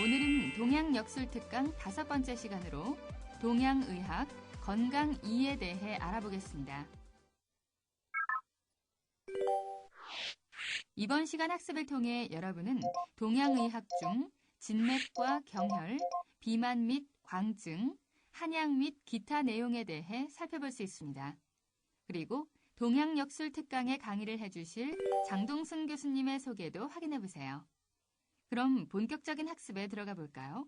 오늘은 동양역술특강 다섯 번째 시간으로 동양의학, 건강이에 대해 알아보겠습니다. 이번 시간 학습을 통해 여러분은 동양의학 중 진맥과 경혈, 비만 및 광증, 한약 및 기타 내용에 대해 살펴볼 수 있습니다. 그리고 동양역술 특강에 강의를 해주실 장동승 교수님의 소개도 확인해 보세요. 그럼 본격적인 학습에 들어가 볼까요?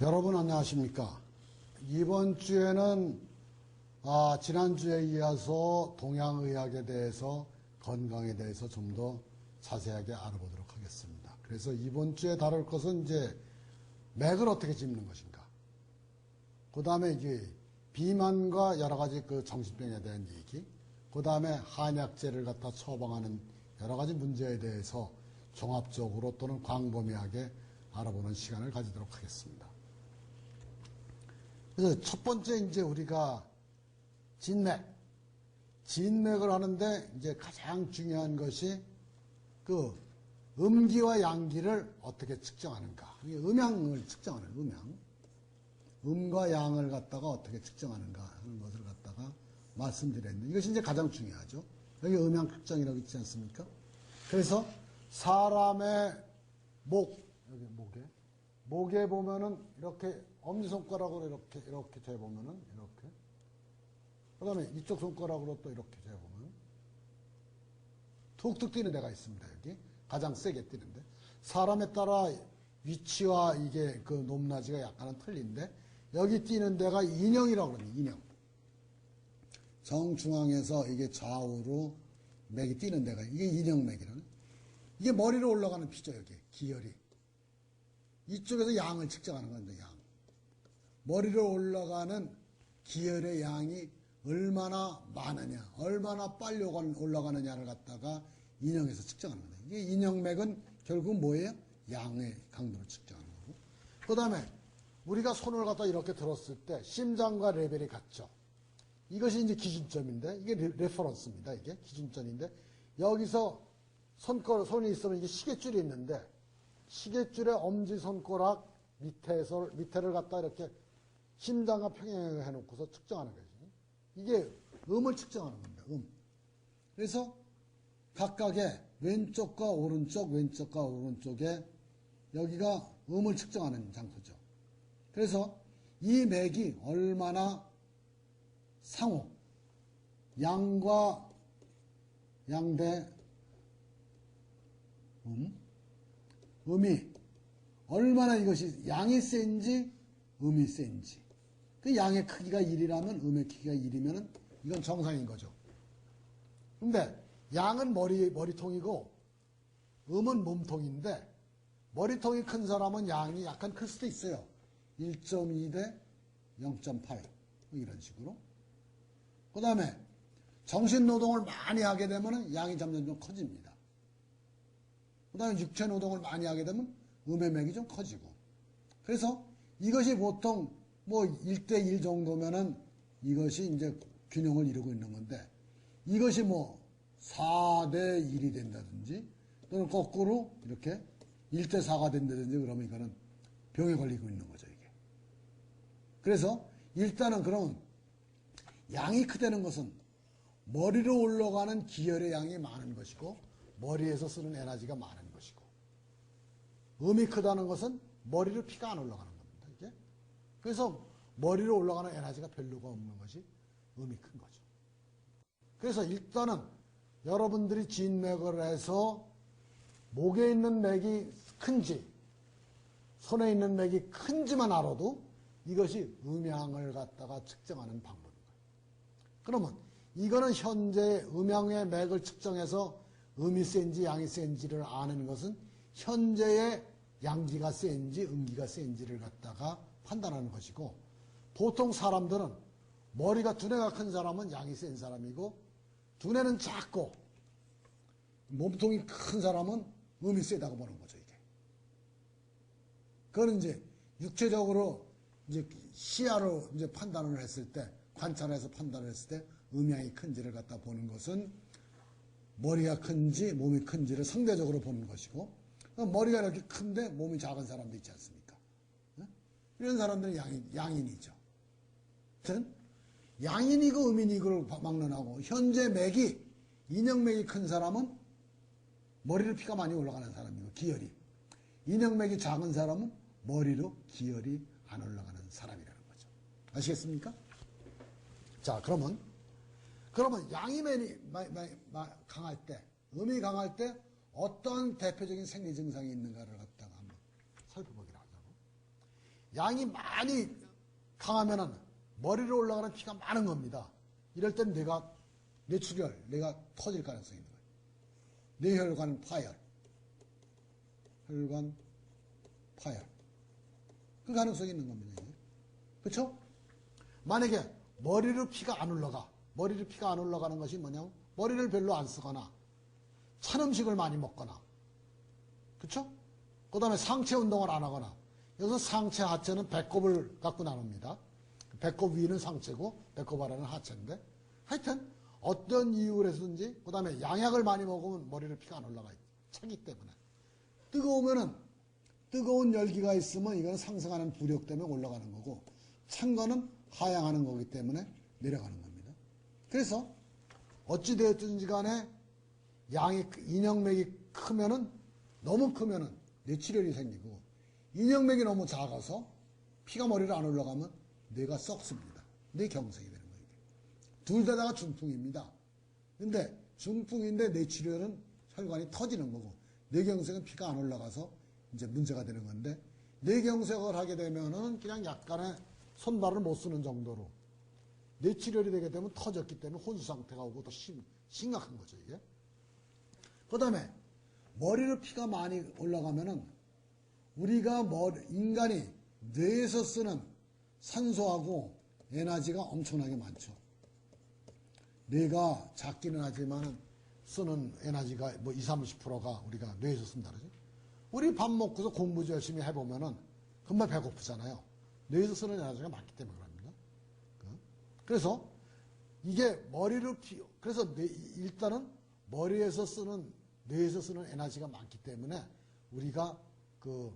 여러분 안녕하십니까? 이번 주에는 아, 지난주에 이어서 동양의학에 대해서 건강에 대해서 좀 더 자세하게 알아보도록 하겠습니다. 그래서 이번 주에 다룰 것은 이제 맥을 어떻게 짚는 것인가. 그 다음에 이제 비만과 여러 가지 그 정신병에 대한 얘기. 그 다음에 한약재를 갖다 처방하는 여러 가지 문제에 대해서 종합적으로 또는 광범위하게 알아보는 시간을 가지도록 하겠습니다. 그래서 첫 번째 이제 우리가 진맥, 진맥을 하는데 이제 가장 중요한 것이 그 음기와 양기를 어떻게 측정하는가. 음양을 측정하는 음양. 음과 양을 갖다가 어떻게 측정하는가 하는 것을 갖다가 말씀드렸는데 이것이 이제 가장 중요하죠. 여기 음양 측정이라고 있지 않습니까? 그래서 사람의 목, 여기 목에, 목에 보면은 이렇게 엄지 손가락으로 이렇게, 이렇게 재 보면은 이렇게. 그 다음에 이쪽 손가락으로 또 이렇게 재 보면 툭툭 뛰는 데가 있습니다. 여기. 가장 세게 뛰는데. 사람에 따라 위치와 이게 그 높낮이가 약간은 틀린데 여기 뛰는 데가 인형이라고 그러는 인형. 정중앙에서 이게 좌우로 맥이 뛰는 데가 이게 인형맥이라는. 이게 머리로 올라가는 피죠, 여기. 기혈이. 이쪽에서 양을 측정하는 건데, 양. 머리로 올라가는 기혈의 양이 얼마나 많으냐, 얼마나 빨리 올라가느냐를 갖다가 인형에서 측정하는 거다. 이게 인형맥은 결국 뭐예요? 양의 강도를 측정하는 거고. 그 다음에 우리가 손을 갖다 이렇게 들었을 때 심장과 레벨이 같죠. 이것이 이제 기준점인데 이게 레퍼런스입니다. 이게 기준점인데 여기서 손가락 손이 있으면 이게 시계줄이 있는데 시계줄의 엄지 손가락 밑에서 밑에를 갖다 이렇게 심장과 평행을 해놓고서 측정하는 거지. 이게 음을 측정하는 겁니다. 음. 그래서 각각의 왼쪽과 오른쪽, 왼쪽과 오른쪽에 여기가 음을 측정하는 장소죠. 그래서 이 맥이 얼마나 상호, 양과 양대 음, 음이 얼마나 이것이 양이 센지 음이 센지 그 양의 크기가 1이라면 음의 크기가 1이면 이건 정상인 거죠. 근데 양은 머리, 머리통이고 음은 몸통인데 머리통이 큰 사람은 양이 약간 클 수도 있어요. 1.2 대 0.8뭐 이런 식으로. 그 다음에 정신노동을 많이 하게 되면 양이 점점 좀 커집니다. 그 다음에 육체노동을 많이 하게 되면 음의 맥이 좀 커지고. 그래서 이것이 보통 뭐 1대 1 정도면은 이것이 이제 균형을 이루고 있는 건데 이것이 뭐 4대 1이 된다든지 또는 거꾸로 이렇게 1대 4가 된다든지 그러면 이거는 병에 걸리고 있는 거죠. 그래서 일단은 그럼 양이 크다는 것은 머리로 올라가는 기혈의 양이 많은 것이고 머리에서 쓰는 에너지가 많은 것이고 음이 크다는 것은 머리로 피가 안 올라가는 겁니다. 이게. 그래서 머리로 올라가는 에너지가 별로가 없는 것이 음이 큰 거죠. 그래서 일단은 여러분들이 진맥을 해서 목에 있는 맥이 큰지 손에 있는 맥이 큰지만 알아도 이것이 음양을 갖다가 측정하는 방법입니다. 그러면 이거는 현재 음양의 맥을 측정해서 음이 센지 양이 센지를 아는 것은 현재의 양기가 센지 음기가 센지를 갖다가 판단하는 것이고 보통 사람들은 머리가 두뇌가 큰 사람은 양이 센 사람이고 두뇌는 작고 몸통이 큰 사람은 음이 세다고 보는 거죠, 이게. 그거는 이제 육체적으로 이제 시야로 이제 판단을 했을 때, 관찰해서 판단을 했을 때 음양이 큰지를 갖다 보는 것은 머리가 큰지 몸이 큰지를 상대적으로 보는 것이고 머리가 이렇게 큰데 몸이 작은 사람도 있지 않습니까? 네? 이런 사람들은 양인, 양인이죠. 하여튼 양인이고 음인이고를 막론하고 현재 맥이 인형맥이 큰 사람은 머리로 피가 많이 올라가는 사람이고 기혈이 인형맥이 작은 사람은 머리로 기혈이 안 올라가는 사람이라는 거죠. 아시겠습니까? 자 그러면 그러면 양이면이 강할 때, 음이 강할 때 어떤 대표적인 생리 증상이 있는가를 갖다가 한번 살펴보기로 하자고. 양이 많이 강하면은 머리로 올라가는 피가 많은 겁니다. 이럴 땐 내가 뇌출혈, 내가 터질 가능성이 있는 거예요. 뇌혈관 파열, 혈관 파열. 그 가능성이 있는 겁니다. 그렇죠? 만약에 머리로 피가 안 올라가. 머리로 피가 안 올라가는 것이 뭐냐면 머리를 별로 안 쓰거나 찬 음식을 많이 먹거나 그렇죠? 그 다음에 상체 운동을 안 하거나 여기서 상체 하체는 배꼽을 갖고 나눕니다. 배꼽 위는 상체고 배꼽 아래는 하체인데 하여튼 어떤 이유로 해서든지 그 다음에 양약을 많이 먹으면 머리를 피가 안 올라가요. 차기 때문에 뜨거우면은 뜨거운 열기가 있으면 이거는 상승하는 부력 때문에 올라가는 거고 찬 거는 하향하는 거기 때문에 내려가는 겁니다. 그래서 어찌되었든지 간에 양이 인형맥이 크면은 너무 크면은 뇌출혈이 생기고 인형맥이 너무 작아서 피가 머리를 안 올라가면 뇌가 썩습니다. 뇌경색이 되는 거예요. 둘 다다가 중풍입니다. 근데 중풍인데 뇌출혈은 혈관이 터지는 거고 뇌경색은 피가 안 올라가서 이제 문제가 되는 건데 뇌경색을 하게 되면은 그냥 약간의 손발을 못 쓰는 정도로 뇌출혈이 되게 되면 터졌기 때문에 혼수 상태가 오고 더 심, 심각한 거죠, 이게. 그 다음에 머리로 피가 많이 올라가면은 우리가 머리, 인간이 뇌에서 쓰는 산소하고 에너지가 엄청나게 많죠. 뇌가 작기는 하지만은 쓰는 에너지가 뭐 20, 30%가 우리가 뇌에서 쓴다 그러죠. 우리 밥 먹고서 공부 열심히 해보면은 금방 배고프잖아요. 뇌에서 쓰는 에너지가 많기 때문에 그래요. 그래서 이게 머리를 피, 그래서 일단은 머리에서 쓰는, 뇌에서 쓰는 에너지가 많기 때문에 우리가 그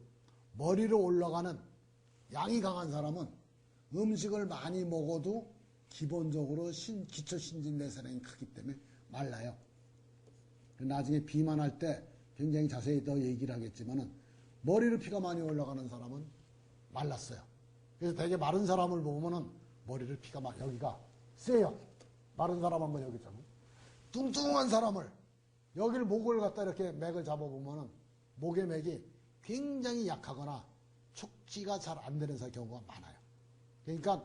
머리로 올라가는 양이 강한 사람은 음식을 많이 먹어도 기본적으로 신, 기초 신진대사량이 크기 때문에 말라요. 나중에 비만할 때 굉장히 자세히 더 얘기를 하겠지만은 머리로 피가 많이 올라가는 사람은 말랐어요. 그래서 되게 마른 사람을 보면은 머리를 피가 막 여기가 세요. 마른 사람 한번 여기 있잖아. 뚱뚱한 사람을 여기를 목을 갖다 이렇게 맥을 잡아보면은 목의 맥이 굉장히 약하거나 축지가 잘 안 되는 경우가 많아요. 그러니까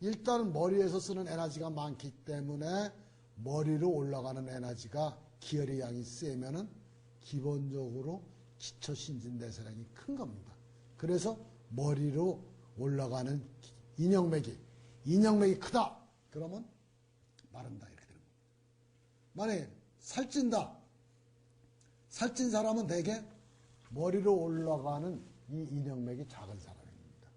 일단 머리에서 쓰는 에너지가 많기 때문에 머리로 올라가는 에너지가 기혈의 양이 세면은 기본적으로 기초 신진대사량이 큰 겁니다. 그래서 머리로 올라가는 인형맥이 인형맥이 크다. 그러면 마른다. 이렇게 되는 겁니다. 만약에 살찐다. 살찐 사람은 대개 머리로 올라가는 이 인형맥이 작은 사람입니다.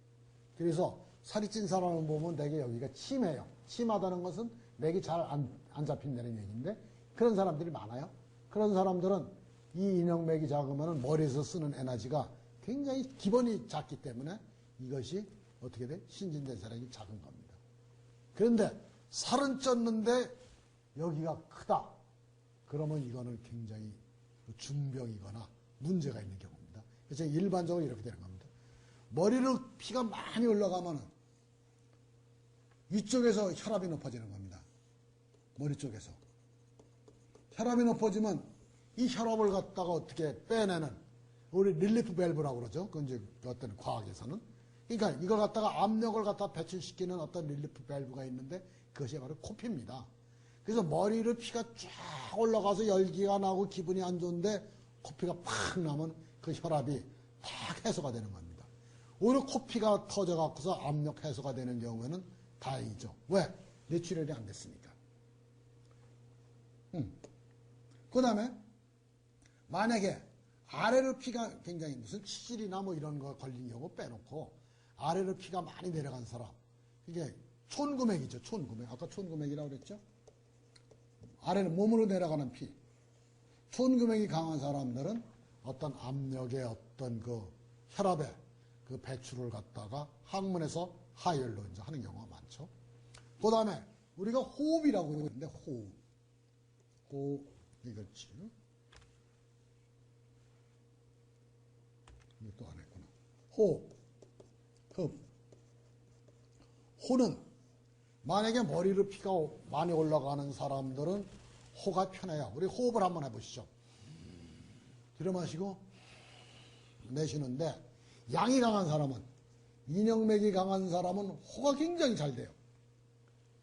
그래서 살이 찐 사람을 보면 대개 여기가 침해요. 침하다는 것은 맥이 잘안 안 잡힌다는 얘기인데 그런 사람들이 많아요. 그런 사람들은 이 인형맥이 작으면 머리에서 쓰는 에너지가 굉장히 기본이 작기 때문에 이것이 어떻게 돼? 신진대사량이 작은 겁니다. 그런데 살은 쪘는데 여기가 크다. 그러면 이거는 굉장히 중병이거나 문제가 있는 경우입니다. 그래서 일반적으로 이렇게 되는 겁니다. 머리로 피가 많이 올라가면 위쪽에서 혈압이 높아지는 겁니다. 머리 쪽에서. 혈압이 높아지면 이 혈압을 갖다가 어떻게 빼내는 우리 릴리프 밸브라고 그러죠. 그건 이제 어떤 과학에서는 그러니까 이걸 갖다가 압력을 갖다 배출시키는 어떤 릴리프 밸브가 있는데 그것이 바로 코피입니다. 그래서 머리를 피가 쫙 올라가서 열기가 나고 기분이 안 좋은데 코피가 팍 나면 그 혈압이 탁 해소가 되는 겁니다. 오히려 코피가 터져갖고서 압력 해소가 되는 경우에는 다행이죠. 왜? 뇌출혈이 안 됐으니까. 음. 그 다음에 만약에 아래로 피가 굉장히 무슨 치질이나 뭐 이런 거 걸린 경우 빼놓고 아래로 피가 많이 내려간 사람. 이게 촌구맥이죠. 촌구맥. 아까 촌구맥이라고 그랬죠? 아래로 몸으로 내려가는 피. 촌금액이 강한 사람들은 어떤 압력의 어떤 그 혈압의 그 배출을 갖다가 항문에서 하열로 이제 하는 경우가 많죠. 그 다음에 우리가 호흡이라고 그러는데 호흡. 호흡, 이거지. 이것도 안 했구나. 호흡. 흡. 호는 만약에 머리로 피가 많이 올라가는 사람들은 호가 편해요. 우리 호흡을 한번 해보시죠. 들여 마시고 내쉬는데 양이 강한 사람은 인형맥이 강한 사람은 호가 굉장히 잘 돼요.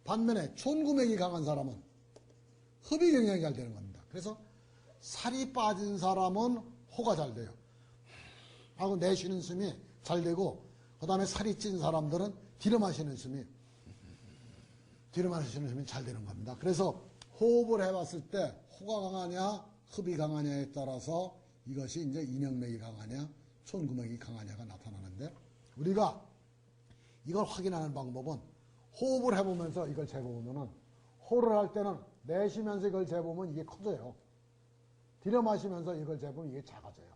반면에 촌구맥이 강한 사람은 흡이 굉장히 잘 되는 겁니다. 그래서 살이 빠진 사람은 호가 잘 돼요. 하고 내쉬는 숨이 잘 되고 그 다음에 살이 찐 사람들은 마시는 숨이 마시는 숨이 잘 되는 겁니다. 그래서 호흡을 해봤을 때 호가 강하냐 흡이 강하냐에 따라서 이것이 이제 인형맥이 강하냐 촌구맥이 강하냐가 나타나는데 우리가 이걸 확인하는 방법은 호흡을 해보면서 이걸 재보면은 호를 할 때는 내쉬면서 이걸 재보면 이게 커져요. 들여 마시면서 이걸 재보면 이게 작아져요.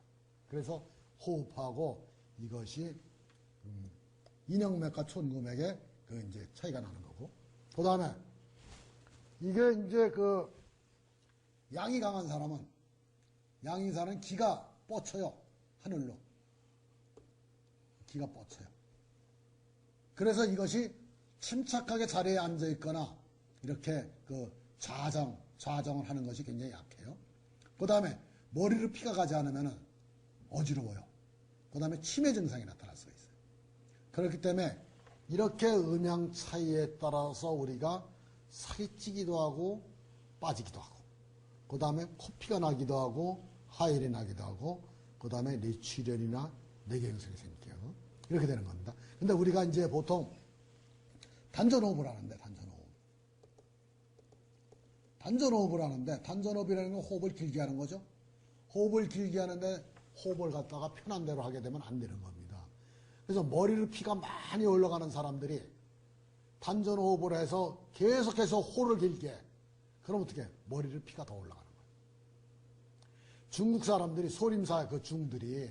그래서 호흡하고 이것이 음, 인형맥과 촌구맥의 그 이제 차이가 나는 거고. 그 다음에 이게 이제 그 양이 강한 사람은 양이 사람은 기가 뻗쳐요. 하늘로. 기가 뻗쳐요. 그래서 이것이 침착하게 자리에 앉아 있거나 이렇게 그 좌정, 좌정을 하는 것이 굉장히 약해요. 그 다음에 머리로 피가 가지 않으면 어지러워요. 그 다음에 치매 증상이 있어요. 그렇기 때문에 이렇게 음양 차이에 따라서 우리가 살이 찌기도 하고 빠지기도 하고 그 다음에 코피가 나기도 하고 하혈이 나기도 하고 그 다음에 뇌출혈이나 뇌경색이 생기고 이렇게 되는 겁니다. 근데 우리가 이제 보통 단전호흡을 하는데 단전호흡 단전호흡을 하는데 단전호흡이라는 건 호흡을 길게 하는 거죠. 호흡을 길게 하는데 호흡을 갖다가 편한 대로 하게 되면 안 되는 겁니다. 그래서 머리를 피가 많이 올라가는 사람들이 단전 호흡을 해서 계속해서 호를 길게 해. 그럼 어떻게 머리를 피가 더 올라가는 거예요. 중국 사람들이 소림사 그 중들이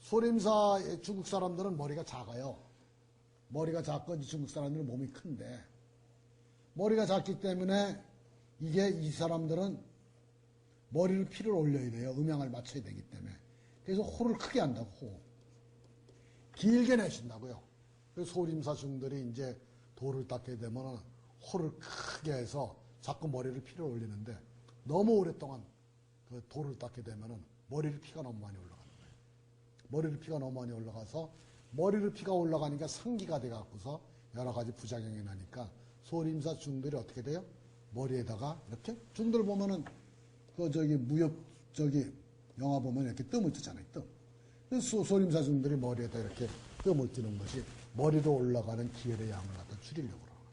소림사 중국 사람들은 머리가 작아요. 머리가 이 중국 사람들은 몸이 큰데 머리가 작기 때문에 이게 이 사람들은 머리를 피를 올려야 돼요. 음양을 맞춰야 되기 때문에. 그래서 호를 크게 한다고 호. 길게 내쉰다고요. 그래서 소림사 중들이 이제 돌을 닦게 되면 호를 크게 해서 자꾸 머리를 피를 올리는데 너무 오랫동안 그 돌을 닦게 되면은 머리를 피가 너무 많이 올라가는 거예요. 머리를 피가 너무 많이 올라가서 머리를 피가 올라가니까 상기가 돼 갖고서 여러 가지 부작용이 나니까 소림사 중들이 어떻게 돼요? 머리에다가 이렇게 중들 보면은 그 저기 무협 저기 영화 보면 이렇게 뜸을 뜨잖아요. 뜸. 그래서 소- 소림사 중들이 머리에다 이렇게 뜸을 뜨는 것이 머리로 올라가는 기혈의 양을 갖다 줄이려고 그러는 거예요.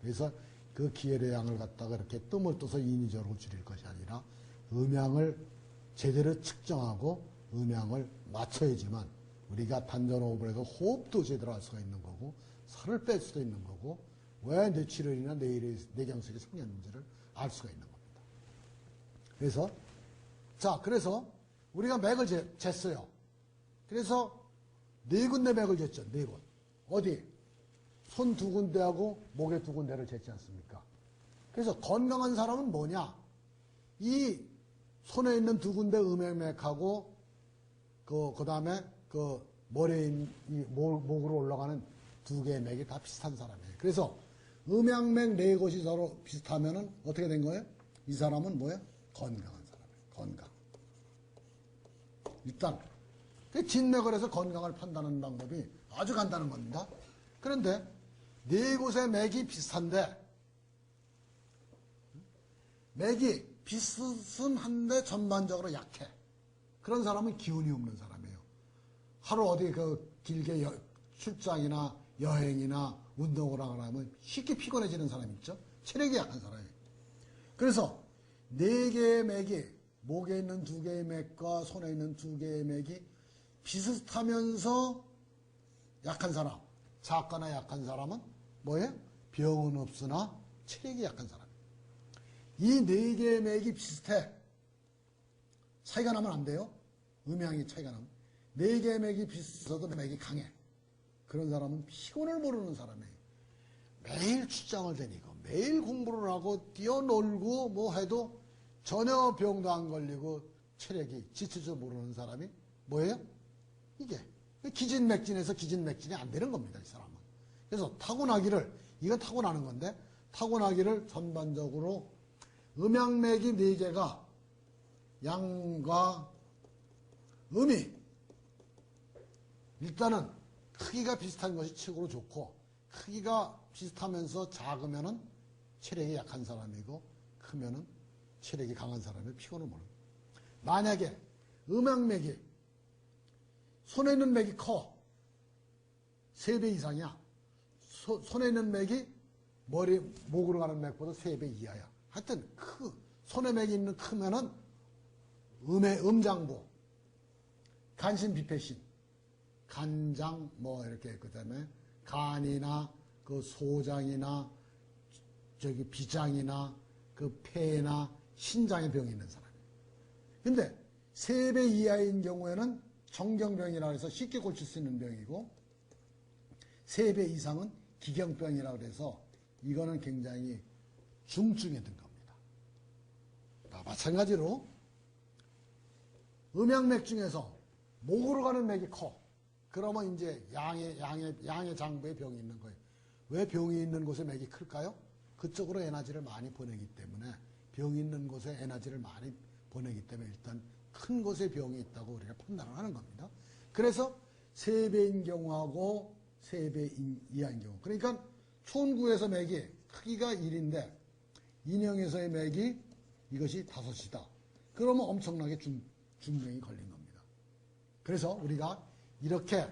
그래서 그 기혈의 양을 갖다가 이렇게 뜸을 떠서 인위적으로 줄일 것이 아니라 음양을 제대로 측정하고 음양을 맞춰야지만 우리가 단전호흡을 해서 호흡도 제대로 할 수가 있는 거고 살을 뺄 수도 있는 거고 왜 뇌출혈이나 뇌, 뇌경색이 생겼는지를 알 수가 있는 겁니다. 그래서 자 그래서 우리가 맥을 재, 쟀어요. 그래서 네 군데 맥을 쟀죠. 네 군. 어디? 손 두 군데하고 목에 두 군데를 쟀지 않습니까? 그래서 건강한 사람은 뭐냐? 이 손에 있는 두 군데 음양맥하고 그, 그 다음에 그 머리에 이 목, 목으로 올라가는 두 개의 맥이 다 비슷한 사람이에요. 그래서 음양맥 네 곳이 서로 비슷하면은 어떻게 된 거예요? 이 사람은 뭐예요? 건강한 사람이에요. 건강. 일단 그 진맥을 해서 건강을 판단하는 방법이 아주 간단한 겁니다. 그런데 네 곳의 맥이 비슷한데 맥이 비슷은 한데 전반적으로 약해. 그런 사람은 기운이 없는 사람이에요. 하루 어디 그 길게 여- 출장이나 여행이나 운동을 하면 쉽게 피곤해지는 사람 있죠? 체력이 약한 사람이에요. 그래서 네 개의 맥이 목에 있는 두 개의 맥과 손에 있는 두 개의 맥이 비슷하면서 약한 사람, 작거나 약한 사람은 뭐예요? 병은 없으나 체력이 약한 사람. 이 네 개의 맥이 비슷해. 차이가 나면 안 돼요. 음향이 차이가 나면. 네 개의 맥이 비슷해도 맥이 강해. 그런 사람은 피곤을 모르는 사람이에요. 매일 출장을 다니고 매일 공부를 하고 뛰어놀고 뭐 해도 전혀 병도 안 걸리고 체력이 줄 모르는 사람이 뭐예요? 이게 기진맥진에서 기진맥진이 안 되는 겁니다. 이 사람은. 그래서 타고나기를 이건 타고나는 건데 타고나기를 전반적으로 음양맥이 네 개가 양과 음이 일단은 크기가 비슷한 것이 최고로 좋고 크기가 비슷하면서 작으면은 체력이 약한 사람이고 크면은 체력이 강한 사람이 피곤을 모르는 만약에 음양맥이 손에 있는 맥이 커. 세배 이상이야. 소- 손에 있는 맥이 머리, 목으로 가는 맥보다 세배 이하야. 하여튼, 크, 손에 맥이 있는 크면은 음의 음장부, 간신 비폐신, 간장, 뭐, 이렇게, 그 다음에 간이나 그 소장이나 저기 비장이나 그 폐나 신장에 병이 있는 사람. 근데 세배 이하인 경우에는 정경병이라 해서 쉽게 고칠 수 있는 병이고 세 배 이상은 기경병이라 그래서 이거는 굉장히 중증에 든 겁니다. 자, 마찬가지로 음양맥 중에서 목으로 가는 맥이 커. 그러면 이제 양의 양의 양의 장부에 병이 있는 거예요. 왜 병이 있는 곳에 맥이 클까요? 그쪽으로 에너지를 많이 보내기 때문에 병이 있는 곳에 에너지를 많이 보내기 때문에 일단 큰 곳에 병이 있다고 우리가 판단을 하는 겁니다. 그래서 세 배인 경우하고 세배 이하인 경우. 그러니까 촌구에서 맥이 크기가 1인데 인형에서의 맥이 이것이 다섯이다. 그러면 엄청나게 중, 중병이 걸린 겁니다. 그래서 우리가 이렇게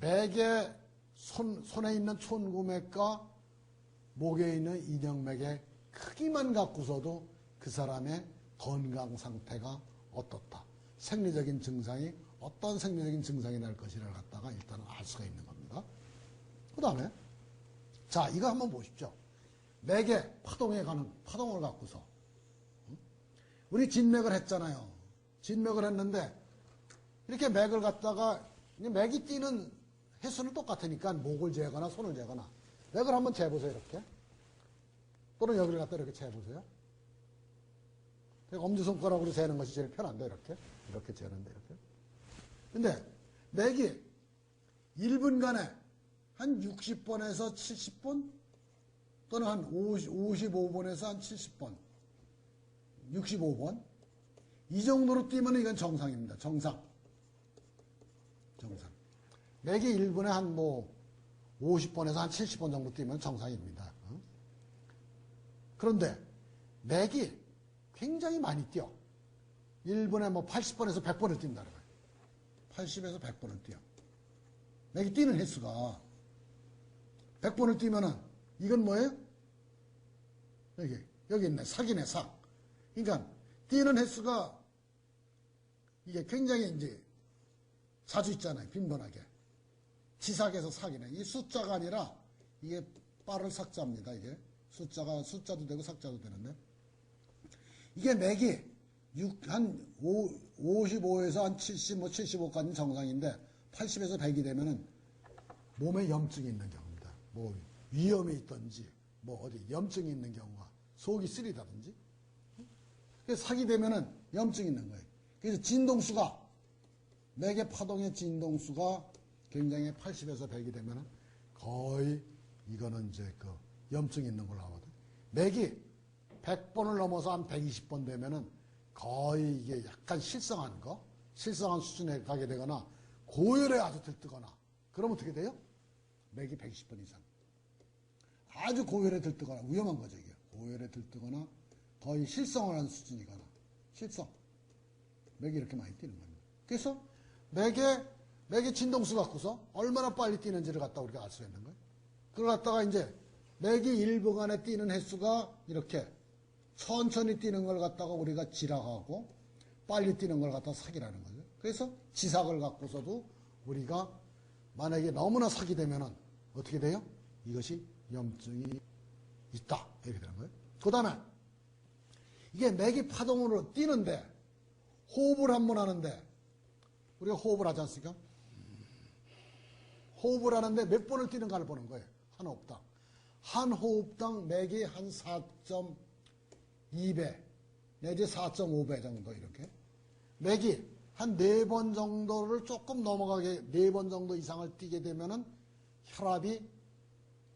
맥의 손, 손에 있는 촌구맥과 목에 있는 인형맥의 크기만 갖고서도 그 사람의 건강 상태가 어떻다. 생리적인 증상이 어떤 생리적인 증상이 날 것이를 갖다가 일단은 알 수가 있는 겁니다. 그 다음에 자 이거 한번 보십시오. 맥의 파동에 가는 파동을 갖고서 응? 우리 진맥을 했잖아요. 진맥을 했는데 이렇게 맥을 갖다가 맥이 뛰는 횟수는 똑같으니까 목을 재거나 손을 재거나 맥을 한번 재보세요 이렇게 또는 여기를 갖다 이렇게 재보세요. 엄지손가락으로 재는 것이 제일 편한데 이렇게? 이렇게 재는데 이렇게? 근데 맥이 1분간에 한 60번에서 70번 또는 한 50, 55번에서 한 70번. 65번. 이 정도로 뛰면 이건 정상입니다. 정상. 정상. 맥이 1분에 한 뭐 50번에서 한 70번 정도 뛰면 정상입니다. 어? 그런데 맥이 굉장히 많이 뛰어. 1분에 뭐 80번에서 100번을 뛴다는 거예요. 80에서 100번을 뛰어. 맥이 뛰는 횟수가 100번을 뛰면은 이건 뭐예요? 여기 여기 있네. 삭이네, 삭. 그러니까 뛰는 횟수가 이게 굉장히 이제 자주 있잖아요. 빈번하게. 지삭에서 삭이네. 이 숫자가 아니라 이게 빠를 삭자입니다. 이게 숫자가 숫자도 되고 삭자도 되는데 이게 맥이 6, 한 5, 55에서 한 70, 뭐 75까지는 정상인데 80에서 100이 되면은 몸에 염증이 있는 경우입니다. 뭐 위염이 있든지 뭐 어디 염증이 있는 경우가 속이 쓰리다든지 사기 되면은 염증이 있는 거예요. 그래서 진동수가 맥의 파동의 진동수가 굉장히 80에서 100이 되면은 거의 이거는 이제 그 염증이 있는 걸로 하거든. 맥이 100번을 넘어서 한 120번 되면은 거의 이게 약간 실성한 거, 실성한 수준에 가게 되거나 고열에 아주 들뜨거나 그러면 어떻게 돼요? 맥이 120번 이상. 아주 고열에 들뜨거나 위험한 거죠 이게. 고열에 들뜨거나 거의 실성을 하는 수준이거나 실성. 맥이 이렇게 많이 뛰는 겁니다. 그래서 맥의 맥의 진동수 갖고서 얼마나 빨리 뛰는지를 갖다 우리가 알 수 있는 거예요. 그걸 갖다가 이제 맥이 1분간에 뛰는 횟수가 이렇게 천천히 뛰는 걸 갖다가 우리가 지락하고 빨리 뛰는 걸 갖다가 사기라는 거죠. 그래서 지삭을 갖고서도 우리가 만약에 너무나 사기 되면은 어떻게 돼요? 이것이 염증이 있다. 이렇게 되는 거예요. 그 다음에 이게 맥이 파동으로 뛰는데 호흡을 한 번 하는데 우리가 호흡을 하지 않습니까? 호흡을 하는데 몇 번을 뛰는가를 보는 거예요. 한 호흡당. 한 호흡당 맥이 한 4.2배 내지 4.5배 정도 이렇게. 맥이 한 네 번 정도를 조금 넘어가게 네 번 정도 이상을 뛰게 되면은 혈압이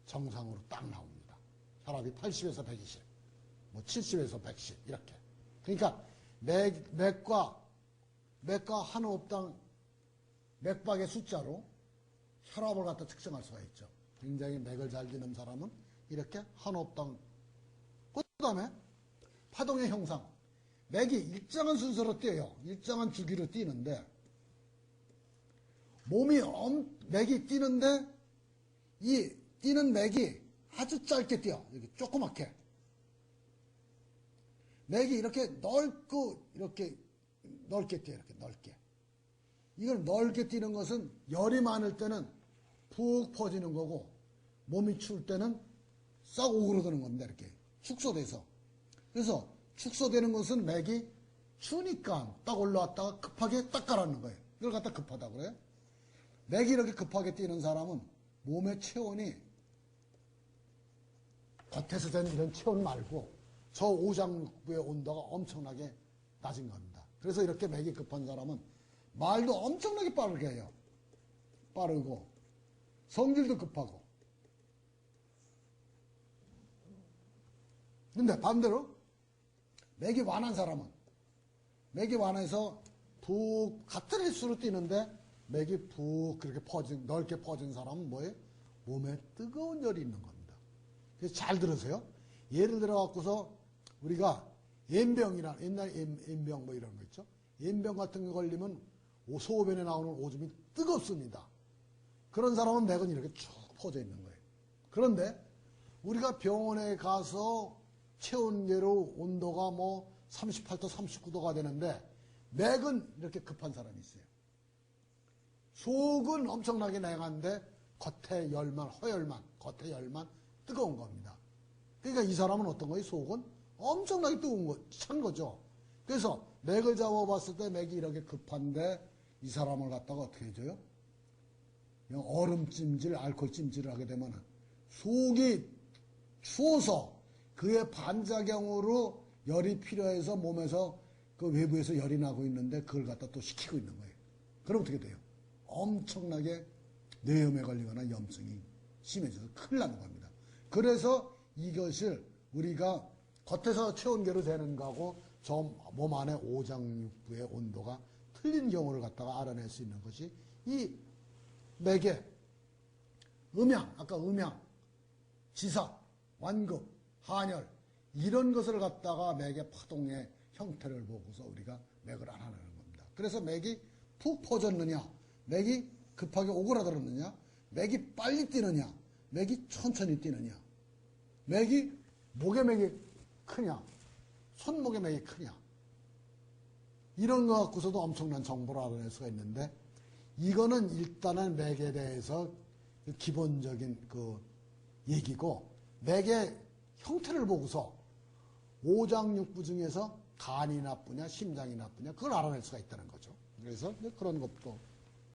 정상으로 딱 나옵니다. 혈압이 80에서 120, 뭐 70에서 110 이렇게. 그러니까 맥, 맥과 맥과 한 호흡당 맥박의 숫자로 혈압을 갖다 측정할 수가 있죠. 굉장히 맥을 잘 뛰는 사람은 이렇게 한 호흡당 그 다음에 파동의 형상 맥이 일정한 순서로 뛰어요. 일정한 주기로 뛰는데 몸이 엄, 맥이 뛰는데 이 뛰는 맥이 아주 짧게 뛰어. 이렇게 조그맣게. 맥이 이렇게 넓고 이렇게 넓게 뛰어. 이렇게 넓게. 이걸 넓게 뛰는 것은 열이 많을 때는 푹 퍼지는 거고 몸이 추울 때는 싹 오그러드는 겁니다. 이렇게 축소돼서. 그래서 축소되는 것은 맥이 추우니까 딱 올라왔다가 급하게 딱 가라앉는 거예요. 이걸 갖다 급하다 그래요. 맥이 이렇게 급하게 뛰는 사람은 몸의 체온이 겉에서 된 이런 체온 말고 저 오장부의 온도가 엄청나게 낮은 겁니다. 그래서 이렇게 맥이 급한 사람은 말도 엄청나게 빠르게 해요. 빠르고 성질도 급하고. 근데 반대로 맥이 완한 사람은 맥이 완해서 푹 같은 횟수로 뛰는데 맥이 푹 그렇게 퍼진 넓게 퍼진 사람은 뭐예요? 몸에 뜨거운 열이 있는 겁니다. 그래서 잘 들으세요. 예를 들어 갖고서 우리가 옌병이라 옛날 옌- 옌병 뭐 이런 거 있죠. 옌병 같은 거 걸리면 오- 소변에 나오는 오줌이 뜨겁습니다. 그런 사람은 맥은 이렇게 쭉 퍼져 있는 거예요. 그런데 우리가 병원에 가서 체온계로 온도가 뭐 38도, 39도가 되는데 맥은 이렇게 급한 사람이 있어요. 속은 엄청나게 냉한데 겉에 열만, 허열만, 겉에 열만 뜨거운 겁니다. 그러니까 이 사람은 어떤 거예요? 속은 엄청나게 뜨거운 거, 찬 거죠. 그래서 맥을 잡아봤을 때 맥이 이렇게 급한데 이 사람을 갖다가 어떻게 해줘요? 그냥 얼음 찜질, 알코올 찜질을 하게 되면 속이 추워서 그의 반작용으로 열이 필요해서 몸에서 그 외부에서 열이 나고 있는데 그걸 갖다 또 식히고 있는 거예요. 그럼 어떻게 돼요? 엄청나게 뇌염에 걸리거나 염증이 심해져서 큰일 나는 겁니다. 그래서 이것을 우리가 겉에서 체온계로 되는 거하고 저 몸 안에 오장육부의 온도가 틀린 경우를 갖다가 알아낼 수 있는 것이 이 맥의 음양, 아까 음양, 지사, 완급, 한열 이런 것을 갖다가 맥의 파동의 형태를 보고서 우리가 맥을 알아내는 겁니다. 그래서 맥이 푹 퍼졌느냐, 맥이 급하게 오그라들었느냐, 맥이 빨리 뛰느냐, 맥이 천천히 뛰느냐, 맥이 목의 맥이 크냐, 손목의 맥이 크냐 이런 거 갖고서도 엄청난 정보를 알아낼 수가 있는데 이거는 일단은 맥에 대해서 기본적인 그 얘기고 맥의 형태를 보고서 오장육부 중에서 간이 나쁘냐 심장이 나쁘냐 그걸 알아낼 수가 있다는 거죠. 그래서 그런 것도